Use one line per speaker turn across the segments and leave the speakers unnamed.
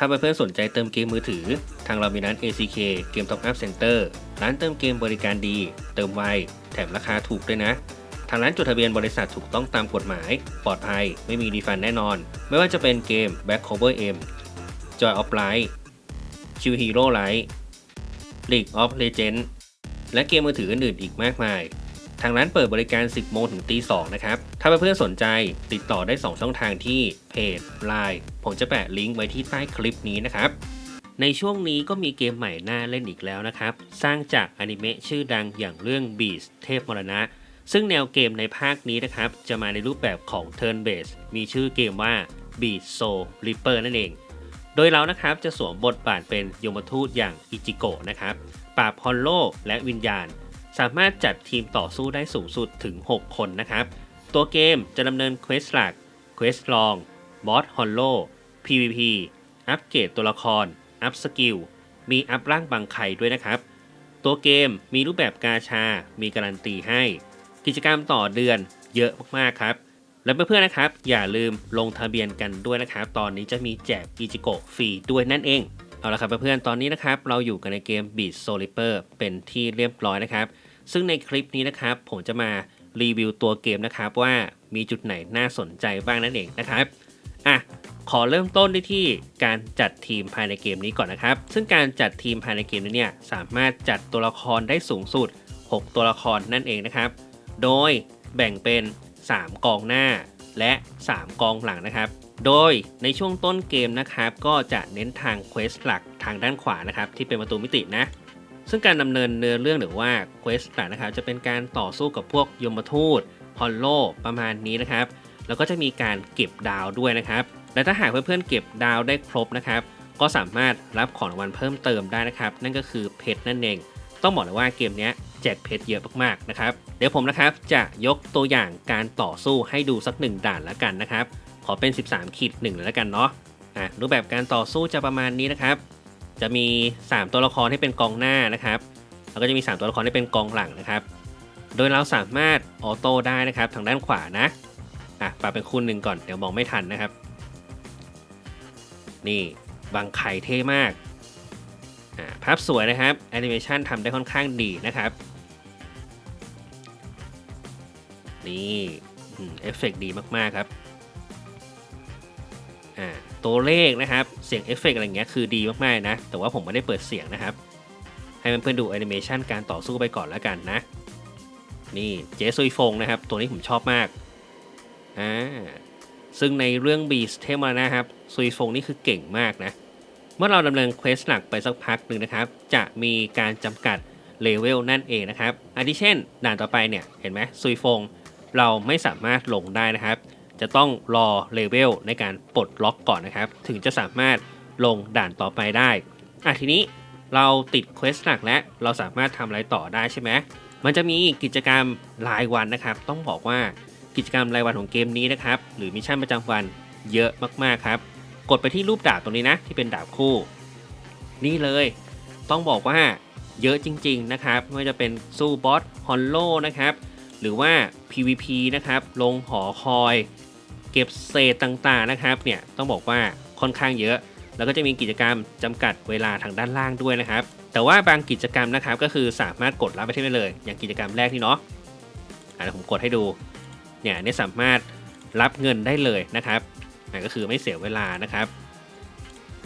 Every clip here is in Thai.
ถ้าเพื่อนๆสนใจเติมเกมมือถือ ทางเรามีร้าน ACK เกม Top Up Center ร้านเติมเกมบริการดี เติมไว แถมราคาถูกด้วยนะ ทางร้านจดทะเบียนบริษัทถูกต้องตามกฎหมาย ปลอดภัย ไม่มีดีฟันแน่นอน ไม่ว่าจะเป็นเกม Back Cover M Joy of Light Chill Hero Light League of Legends และเกมมือถืออื่นๆอีกมากมาย ทางร้านเปิดบริการ 10 โมงถึงตี2นะครับ ถ้าเพื่อนๆสนใจติดต่อได้ 2 ช่องทางที่เพจ Line ผมจะแปะลิงก์ไว้ที่ใต้คลิปนี้นะครับ ในช่วงนี้ก็มีเกมใหม่น่าเล่นอีกแล้วนะครับ สร้างจากอนิเมะชื่อดังอย่างเรื่อง Beast เทพมรณะ ซึ่งแนวเกมในภาคนี้นะครับ จะมาในรูปแบบของ Turn Based มีชื่อเกมว่า Beast Soul Reaper นั่นเอง โดยเรานะครับจะสวมบทบาทเป็นยมทูตอย่างอิจิโกะนะครับปราบฮอลโลและวิญญาณ สามารถจัดทีมต่อสู้ได้สูงสุดถึง 6 คนนะครับ ตัวเกมจะดำเนินเควสหลัก เควสลอง บอสฮอลโล PVP อัปเกรดตัวละคร อัพสกิล มีอัพร่างบางไข่ด้วยนะครับ ตัวเกมมีรูปแบบกาชา มีการันตีให้ กิจกรรมต่อเดือนเยอะมากๆครับ และเพื่อนๆนะครับ อย่าลืมลงทะเบียนกันด้วยนะครับ ตอนนี้จะมีแจกอิจิโกะฟรีด้วยนั่นเอง เอาละครับเพื่อนๆ ตอนนี้นะครับ เราอยู่กันในเกม Beat s o l i p e r เป็นที่เรียบร้อยนะครับ ซึ่งในคลิปนี้นะครับ ผมจะมารีวิวตัวเกมนะครับว่ามีจุดไหนน่าสนใจบ้างนั่นเองนะครับอะขอเริ่มต้นด้วยที่การจัดทีมภายในเกมนี้ก่อนนะครับ ซึ่งการจัดทีมภายในเกมนี้เนี่ยสามารถจัดตัวละครได้สูงสุด 6 ตัวละครนั่นเองนะครับ โดยแบ่งเป็น 3 กองหน้าและ 3 กองหลังนะครับ โดยในช่วงต้นเกมนะครับ ก็จะเน้นทางเควสหลักทางด้านขวานะครับ ที่เป็นประตูมิตินะ ซึ่งการดำเนินเนื้อเรื่องหรือว่าเควสหลักนะครับจะเป็นการต่อสู้กับพวกยมทูตฮอลโลประมาณนี้นะครับ แล้วก็จะมีการเก็บดาวด้วยนะครับ และถ้าหากเพื่อนๆเก็บดาวได้ครบนะครับ ก็สามารถรับของรางวัลเพิ่มเติมได้นะครับ นั่นก็คือเพชรนั่นเอง ต้องบอกเลยว่าเกมนี้แจกเพชรเยอะมากๆนะครับ เดี๋ยวผมนะครับจะยกตัวอย่างการต่อสู้ให้ดูสักหนึ่งด่านละกันนะครับ ขอเป็น 13ขีดหนึ่งเลยละกันเนาะอะรูปแบบการต่อสู้จะประมาณนี้นะครับ จะมี 3 ตัวละครที่เป็นกองหน้านะครับแล้วก็จะมี 3 ตัวละครที่เป็นกองหลังนะครับ โดยเราสามารถออโต้ได้นะครับทางด้านขวานะอะปรับเป็นคูณหนึ่งก่อนเดี๋ยวมองไม่ทันนะครับ นี่บางไข่เท่มากอ่าภาพสวยนะครับแอนิเมชันทำได้ค่อนข้างดีนะครับนี่เอฟเฟกต์ดีมาก ๆ ครับ ตัวเลขนะครับ เสียงเอฟเฟกต์อะไรเงี้ยคือดีมากๆนะ แต่ว่าผมไม่ได้เปิดเสียงนะครับ ให้เพื่อนๆดูแอนิเมชันการต่อสู้ไปก่อนแล้วกันนะ นี่เจซุยฟงนะครับ ตัวนี้ผมชอบมากอ่าซึ่งในเรื่องบีสเทมานะครับซุยฟงนี่คือเก่งมากนะ เมื่อเราดำเนินเควสหลักไปสักพักหนึ่งนะครับ จะมีการจำกัดเลเวลนั่นเองนะครับอาทิเช่น ด่านต่อไปเนี่ย เห็นไหมซุยฟงเราไม่สามารถลงได้นะครับ จะต้องรอเลเวลในการปลดล็อกก่อนนะครับ ถึงจะสามารถลงด่านต่อไปได้อะทีนี้เราติดเควสหลักแล้วเราสามารถทำอะไรต่อได้ใช่ไหมมันจะมีกิจกรรมรายวันนะครับ ต้องบอกว่ากิจกรรมรายวันของเกมนี้นะครับ หรือมิชชั่นประจำวันเยอะมากๆครับ กดไปที่รูปดาบตรงนี้นะ ที่เป็นดาบคู่ นี่เลย ต้องบอกว่าเยอะจริง ๆ นะครับ ไม่ว่าจะเป็นสู้บอสฮอลโลนะครับ หรือว่า PVP นะครับ ลงหอคอย ก็บเศษต่างๆนะครับเนี่ยต้องบอกว่าค่อนข้างเยอะ แล้วก็จะมีกิจกรรมจำกัดเวลาทางด้านล่างด้วยนะครับ แต่ว่าบางกิจกรรมนะครับก็คือสามารถกดรับไปได้เลย อย่างกิจกรรมแรกนี่เนาะอะผมกดให้ดูเนี่ยนี่สามารถรับเงินได้เลยนะครับอะก็คือไม่เสียเวลานะครับ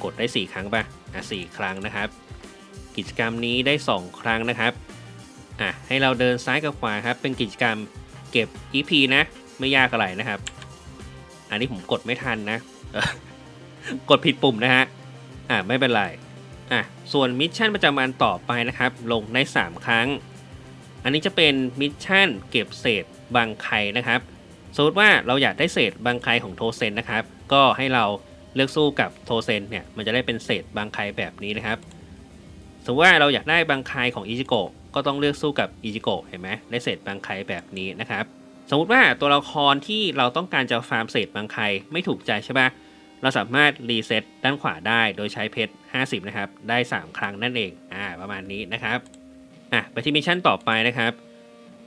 กดได้ 4 ครั้งป่ะอะ4ครั้งนะครับ กิจกรรมนี้ได้ 2 ครั้งนะครับอะให้เราเดินซ้ายกับขวาครับเป็นกิจกรรมเก็บ EP นะไม่ยากอะไรนะครับ อันนี้ผมกดไม่ทันนะ กดผิดปุ่มนะฮะ อะไม่เป็นไร อะส่วนมิชชั่นประจำวันต่อไปนะครับ ลงได้ 3 ครั้ง อันนี้จะเป็นมิชชั่นเก็บเศษบางไข่นะครับ สมมติว่าเราอยากได้เศษบางไข่ของโทเซนนะครับ ก็ให้เราเลือกสู้กับโทเซนเนี่ย มันจะได้เป็นเศษบางไข่แบบนี้นะครับ สมมติว่าเราอยากได้บางไข่ของอิจิโกะก็ต้องเลือกสู้กับอิจิโกะเห็นไหมได้เศษบางไข่แบบนี้นะครับ สมมติว่าตัวละครที่เราต้องการจะฟาร์มเศษบางไข่ไม่ถูกใจใช่ปะเราสามารถรีเซ็ตด้านขวาได้โดยใช้เพชร 50 นะครับ ได้ 3 ครั้งนั่นเอง อ่า ประมาณนี้นะครับ อะ ไปที่มิชชั่นต่อไปนะครับ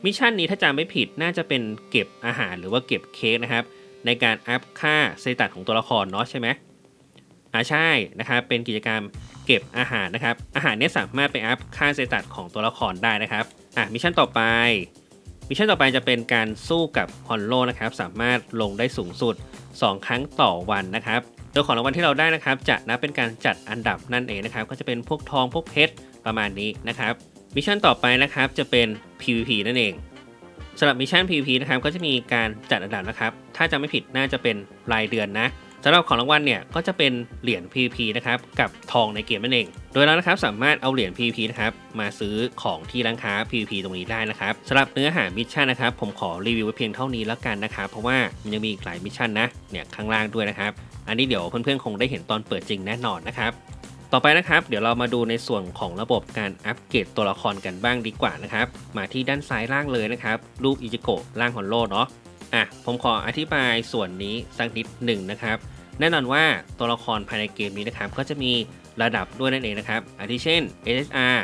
มิชชั่นนี้ถ้าจำไม่ผิดน่าจะเป็นเก็บอาหารหรือว่าเก็บเค้กนะครับ ในการอัพค่าสเตตัสของตัวละครเนาะใช่ไหมอ่าใช่นะครับ เป็นกิจกรรมเก็บอาหารนะครับ อาหารนี้สามารถไปอัพค่าเซตัสของตัวละครได้นะครับ อะ มิชชั่นต่อไป มิชชั่นต่อไปจะเป็นการสู้กับฮอนโลนะครับ สามารถลงได้สูงสุด 2 ครั้งต่อวันนะครับ โดยของรางวัลที่เราได้นะครับ จะนับเป็นการจัดอันดับนั่นเองนะครับ ก็จะเป็นพวกทองพวกเพชรประมาณนี้นะครับ มิชชั่นต่อไปนะครับจะเป็น PVP นั่นเองสำหรับมิชชั่น PVP นะครับก็จะมีการจัดอันดับนะครับ ถ้าจะไม่ผิดน่าจะเป็นรายเดือนนะ สำหรับของรางวัลเนี่ยก็จะเป็นเหรียญ PVP นะครับกับทองในเกมนั่นเอง โดยเรานะครับสามารถเอาเหรียญ PVP นะครับมาซื้อของที่ร้านค้า PVP ตรงนี้ได้นะครับสำหรับเนื้อหามิชชั่นนะครับผมขอรีวิวไว้เพียงเท่านี้แล้วกันนะครับเพราะว่ามันยังมีอีกหลายมิชชั่นนะเนี่ยข้างล่างด้วยนะครับอันนี้เดี๋ยวเพื่อนๆคงได้เห็นตอนเปิดจริงแน่นอนนะครับต่อไปนะครับ เดี๋ยวเรามาดูในส่วนของระบบการอัปเกรดตัวละครกันบ้างดีกว่านะครับ มาที่ด้านซ้ายล่างเลยนะครับ รูปอิจิโกะล่างฮอนโลเนาะอะผมขออธิบายส่วนนี้สักนิดหนึ่งนะครับ แน่นอนว่าตัวละครภายในเกมนี้นะครับก็จะมีระดับด้วยนั่นเองนะครับอาทิเช่น SSR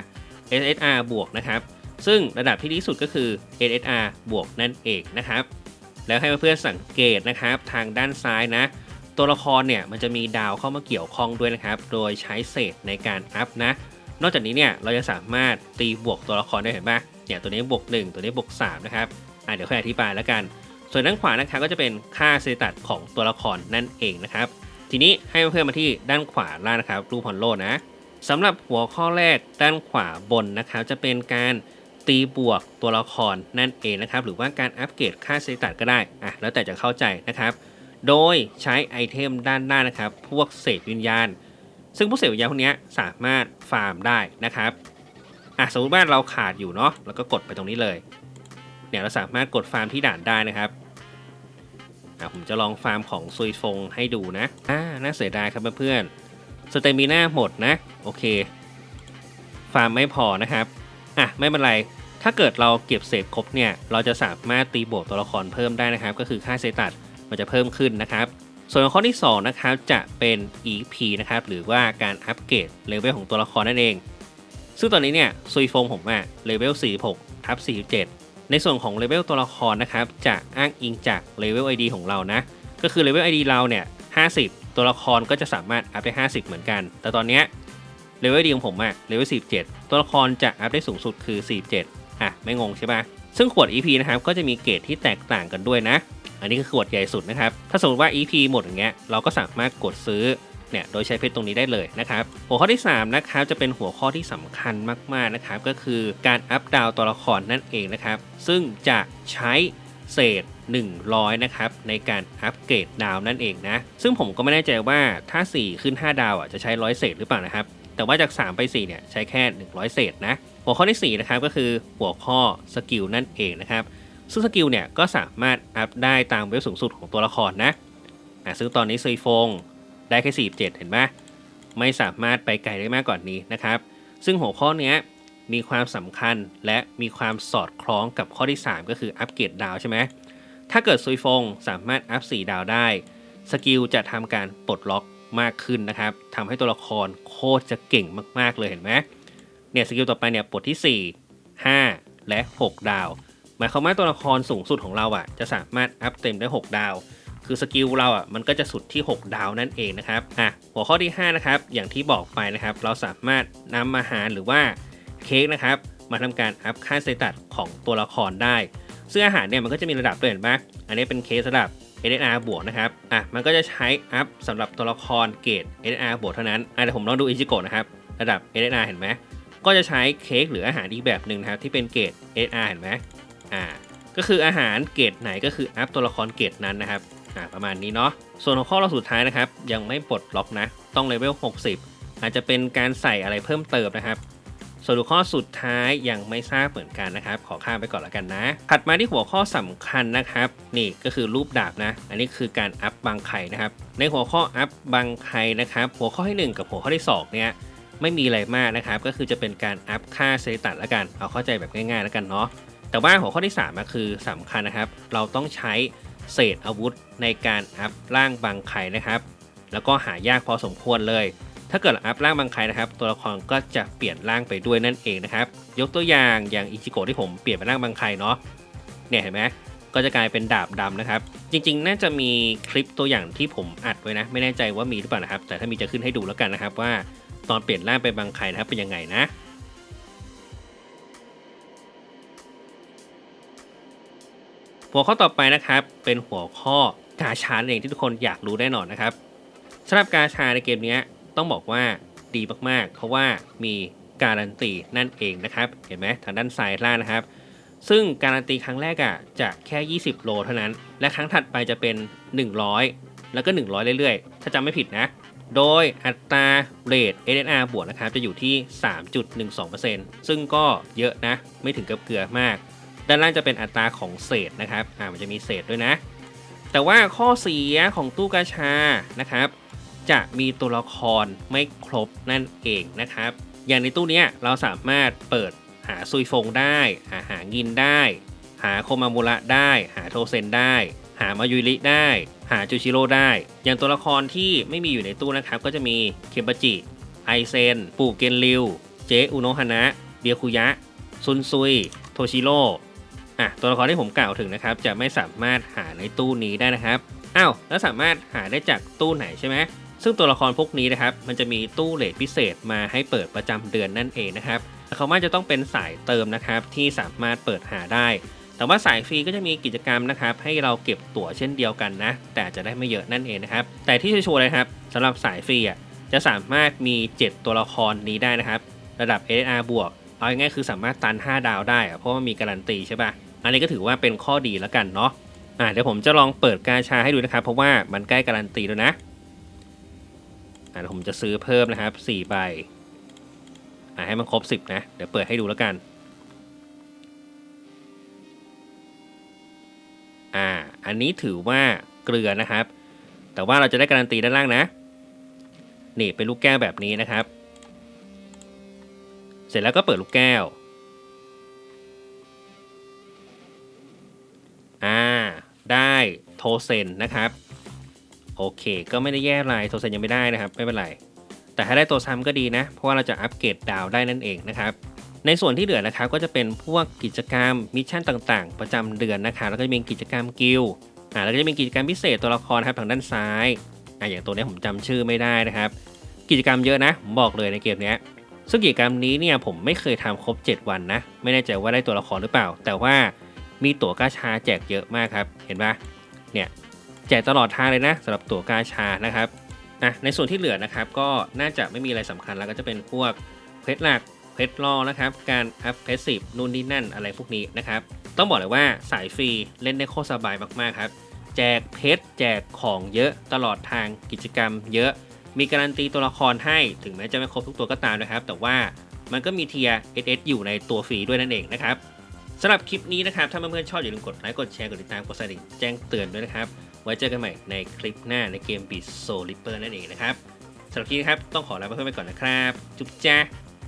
SSR บวกนะครับ ซึ่งระดับที่ดีที่สุดก็คือ SSR บวกนั่นเองนะครับ แล้วให้เพื่อนสังเกตนะครับทางด้านซ้ายนะ ตัวละครเนี่ยมันจะมีดาวเข้ามาเกี่ยวข้องด้วยนะครับ โดยใช้เศษในการอัพนะ นอกจากนี้เนี่ยเราจะสามารถตีบวกตัวละครได้เห็นปะเนี่ยตัวนี้บวก1 ตัวนี้บวก3นะครับอะเดี๋ยวค่อยอธิบายแล้วกัน ส่วนด้านขวานะครับก็จะเป็นค่าเซตัสของตัวละครนั่นเองนะครับ ทีนี้ให้เพื่อนมาที่ด้านขวาล่างนะครับรูปฮอนโลนะสำหรับหัวข้อแรกด้านขวาบนนะครับจะเป็นการตีบวกตัวละครนั่นเองนะครับหรือว่าการอัปเกรดค่าเซตัสก็ได้อะแล้วแต่จะเข้าใจนะครับ โดยใช้ไอเทมด้านหน้านะครับพวกเศษวิญญาณ ซึ่งพวกเศษวิญญาณพวกนี้สามารถฟาร์มได้นะครับอะสมมติว่าเราขาดอยู่เนาะแล้วก็กดไปตรงนี้เลยเนี่ยเราสามารถกดฟาร์มที่ด่านได้นะครับ อะผมจะลองฟาร์มของซุยฟงให้ดูนะอ่าน่าเสียดายครับเพื่อนๆสเตมิน่าหมดนะ โอเค ฟาร์มไม่พอนะครับ อะ ไม่เป็นไร ถ้าเกิดเราเก็บเศษครบเนี่ย เราจะสามารถตีโบวกตัวละครเพิ่มได้นะครับ ก็คือค่าเซตัสมันจะเพิ่มขึ้นนะครับ ส่วนข้อที่ 2 นะครับ จะเป็น EP นะครับ หรือว่าการอัปเกรดเลเวลของตัวละครนั่นเอง ซึ่งตอนนี้เนี่ยซุยฟงผมอะเลเวล46ทับ47 ในส่วนของเลเวลตัวละครนะครับจะอ้างอิงจากเลเวล ID ของเรานะ ก็คือเลเวล ID เราเนี่ย 50 ตัวละครก็จะสามารถอัพได้ 50 เหมือนกัน แต่ตอนเนี้ยเลเวล ID ของผมอะเลเวล 47 ตัวละครจะอัพได้สูงสุดคือ 47 อะ ไม่งงใช่ปะซึ่งขวด EP นะครับก็จะมีเกรดที่แตกต่างกันด้วยนะ อันนี้คือขวดใหญ่สุดนะครับ ถ้าสมมติว่า EP หมดอย่างเงี้ยเราก็สามารถกดซื้อ เนี่ยโดยใช้เพชรตรงนี้ได้เลยนะครับหัวข้อที่ 3 นะครับจะเป็นหัวข้อที่สำคัญมากๆนะครับก็คือการอัพดาวตัวละครนั่นเองนะครับ ซึ่งจะใช้เศษ 100 นะครับ ในการอัปเกรดดาวนั่นเองนะ ซึ่งผมก็ไม่แน่ใจว่าถ้า 4 ขึ้น 5 ดาวอะจะใช้ร้อยเศษหรือเปล่านะครับ แต่ว่าจาก 3 ไป 4 เนี่ย ใช้แค่ 100 เศษนะ หัวข้อที่ 4 นะครับ ก็คือหัวข้อสกิลนั่นเองนะครับ ซึ่งสกิลเนี่ย ก็สามารถอัพได้ตามเวลสูงสุดของตัวละครนะะซึ่งตอนนี้ซุยฟง ได้แค่ 47 เห็นไหมไม่สามารถไปไกลได้มากกว่านี้นะครับ ซึ่งหัวข้อนี้มีความสำคัญและมีความสอดคล้องกับข้อที่ 3 ก็คืออัปเกรดดาวใช่ไหมถ้าเกิดซุยฟงสามารถอัพ 4 ดาวได้ สกิลจะทำการปลดล็อกมากขึ้นนะครับทำให้ตัวละครโคตรจะเก่งมากๆเลยเห็นไหมเนี่ยสกิลต่อไปเนี่ยปลดที่ 4 5 และ 6 ดาว หมายความว่าตัวละครสูงสุดของเราอะจะสามารถอัพเต็มได้ 6 ดาว คือสกิลเราอะมันก็จะสุดที่ 6 ดาวนั่นเองนะครับอะหัวข้อที่ 5 นะครับ อย่างที่บอกไปนะครับ เราสามารถนำอาหารหรือว่าเค้กนะครับ มาทำการอัพค่าสเตตัสของตัวละครได้ ซึ่งอาหารเนี่ยมันก็จะมีระดับด้วยเห็นปะอันนี้เป็นเคสระดับ SSR บวกนะครับ อะ มันก็จะใช้อัพสำหรับตัวละครเกรด SSR บวกเท่านั้น อะเดี๋ยวผมลองดูอิจิโกะนะครับ ระดับ SSR เห็นไหม ก็จะใช้เค้กหรืออาหารอีกแบบหนึ่งนะครับ ที่เป็นเกรด SSR เห็นไหมอ่า ก็คืออาหารเกรดไหนก็คืออัพตัวละครเกรดนั้นนะครับ อ่าประมาณนี้เนาะส่วนหัวข้อเราสุดท้ายนะครับ ยังไม่ปลดล็อกนะ ต้องเลเวล 60 อาจจะเป็นการใส่อะไรเพิ่มเติมนะครับ ส่วนหัวข้อสุดท้ายยังไม่ทราบเหมือนกันนะครับ ขอข้ามไปก่อนล้วกันนะ ถัดมาที่หัวข้อสำคัญนะครับ นี่ก็คือรูปดาบนะ อันนี้คือการอัพบางไข่นะครับ ในหัวข้ออัพบางไข่นะครับ หัวข้อที่ 1 กับหัวข้อที่ 2 เนี่ยไม่มีอะไรมากนะครับ ก็คือจะเป็นการอัพค่าเซตัสล้วกัน เอาเข้าใจแบบง่ายๆแล้วกันเนาะ แต่ว่าหัวข้อที่3ก็คือสำคัญนะครับ เราต้องใช้ เศษอาวุธในการอัพร่างบางไข่นะครับ แล้วก็หายากพอสมควรเลย ถ้าเกิดอัพร่างบางใครนะครับ ตัวละครก็จะเปลี่ยนร่างไปด้วยนั่นเองนะครับ ยกตัวอย่างอย่างอิจิโกะที่ผมเปลี่ยนเป็นร่างบางใครเนาะเนี่ยเห็นไหมก็จะกลายเป็นดาบดำนะครับ จริงๆ น่าจะมีคลิปตัวอย่างที่ผมอัดไว้นะ ไม่แน่ใจว่ามีหรือเปล่านะครับ แต่ถ้ามีจะขึ้นให้ดูแล้วกันนะครับว่า ตอนเปลี่ยนร่างไปบางใครนะครับเป็นยังไงนะ หัวข้อต่อไปนะครับ เป็นหัวข้อกาชาเองที่ทุกคนอยากรู้แน่นอนนะครับสำหรับกาชาในเกมนี้ต้องบอกว่าดีมากๆ เพราะว่ามีการันตีนั่นเองนะครับ เห็นไหมทางด้านซ้ายล่างนะครับ ซึ่งการันตีครั้งแรกอะจะแค่ 20 โลเท่านั้น และครั้งถัดไปจะเป็น 100 แล้วก็ 100 เรื่อยๆ ถ้าจำไม่ผิดนะ โดยอัตราเรท SNR บวกนะครับจะอยู่ที่ 3.12%ซึ่งก็เยอะนะ ไม่ถึงกับเกลือมาก ด้านล่างจะเป็นอัตราของเศษนะครับอ่ามันจะมีเศษด้วยนะ แต่ว่าข้อเสียของตู้กาชานะครับ จะมีตัวละครไม่ครบนั่นเองนะครับ อย่างในตู้นี้เราสามารถเปิดหาซุยฟงได้หาหางินได้ หาโคมามุระได้ หาโทเซนได้ หามายุริได้ หาจูชิโร่ได้ อย่างตัวละครที่ไม่มีอยู่ในตู้นะครับ ก็จะมีเคมบจิไอเซนปู่เกนริว เจอุโนฮานะเบียคุยะ ซุนซุย โทชิโร่ อะตัวละครที่ผมกล่าวถึงนะครับ จะไม่สามารถหาในตู้นี้ได้นะครับอ้าวแล้วสามารถหาได้จากตู้ไหนใช่ไหมซึ่งตัวละครพวกนี้นะครับ มันจะมีตู้เลทพิเศษมาให้เปิดประจำเดือนนั่นเองนะครับเขาว่าจะต้องเป็นสายเติมนะครับที่สามารถเปิดหาได้ แต่ว่าสายฟรีก็จะมีกิจกรรมนะครับ ให้เราเก็บตั๋วเช่นเดียวกันนะ แต่จะได้ไม่เยอะนั่นเองนะครับ แต่ที่ชัวร์เลยครับสำหรับสายฟรีอะจะสามารถมี 7 ตัวละครนี้ได้นะครับ ระดับ SR บวกเอาง่ายๆคือสามารถตัน 5 ดาวได้ เพราะว่ามีการันตีใช่ปะ อันนี้ก็ถือว่าเป็นข้อดีแล้วกันเนาะอ่าเดี๋ยวผมจะลองเปิดกาชาให้ดูนะครับ เพราะว่ามันใกล้การันตีแล้วนะอ่าเดี๋ยวผมจะซื้อเพิ่มนะครับ4ใบอ่าให้มันครบ 10 นะ เดี๋ยวเปิดให้ดูแล้วกัน อ่า อันนี้ถือว่าเกลือนะครับ แต่ว่าเราจะได้การันตีด้านล่างนะ นี่เป็นลูกแก้วแบบนี้นะครับ เสร็จแล้วก็เปิดลูกแก้ว โทเซนนะครับ โอเค ก็ไม่ได้แย่อะไรโทเซนยังไม่ได้นะครับ ไม่เป็นไร แต่ถ้าได้ตัวซ้ำก็ดีนะ เพราะว่าเราจะอัปเกรดดาวได้นั่นเองนะครับ ในส่วนที่เหลือนะครับก็จะเป็นพวกกิจกรรมมิชชั่นต่างๆ ประจำเดือนนะครับแล้วก็จะมีกิจกรรมกิลอ่าแล้วก็จะมีกิจกรรมพิเศษตัวละครครับทางด้านซ้ายอ่าอย่างตัวนี้ผมจำชื่อไม่ได้นะครับ กิจกรรมเยอะนะผมบอกเลยในเกมนี้ซึ่งกิจกรรมนี้เนี่ยผมไม่เคยทำครบ 7 วันนะ ไม่แน่ใจว่าได้ตัวละครหรือเปล่า แต่ว่ามีตั๋วกาชาแจกเยอะมากครับ เห็นปะ เนี่ยแจกตลอดทางเลยนะสำหรับตั๋วกาชานะครับอะในส่วนที่เหลือนะครับก็น่าจะไม่มีอะไรสำคัญแล้วก็จะเป็นพวกเพชรหลักเพชรรอนะครับ การอัพเพชรสิบนู่นนี่นั่นอะไรพวกนี้นะครับ ต้องบอกเลยว่าสายฟรีเล่นได้โคตรสบายมากๆครับ แจกเพชรแจกของเยอะตลอดทางกิจกรรม เยอะมีการันตีตัวละครให้ถึงแม้จะไม่ครบทุกตัวก็ตามนะครับ แต่ว่ามันก็มีเทียร์ SS อยู่ในตัวฟรีด้วยนั่นเองนะครับ สำหรับคลิปนี้นะครับ ถ้าเพื่อนๆชอบอย่าลืมกดไลค์กดแชร์กดติดตามกดสั่นกระดิ่งแจ้งเตือนด้วยนะครับ ไว้เจอกันใหม่ในคลิปหน้าในเกมบิสโซลิเปอร์นั่นเองนะครับสำหรับคลิปนี้ครับต้องขอลาเพื่อนๆไปก่อนนะครับ จุ๊บจ้า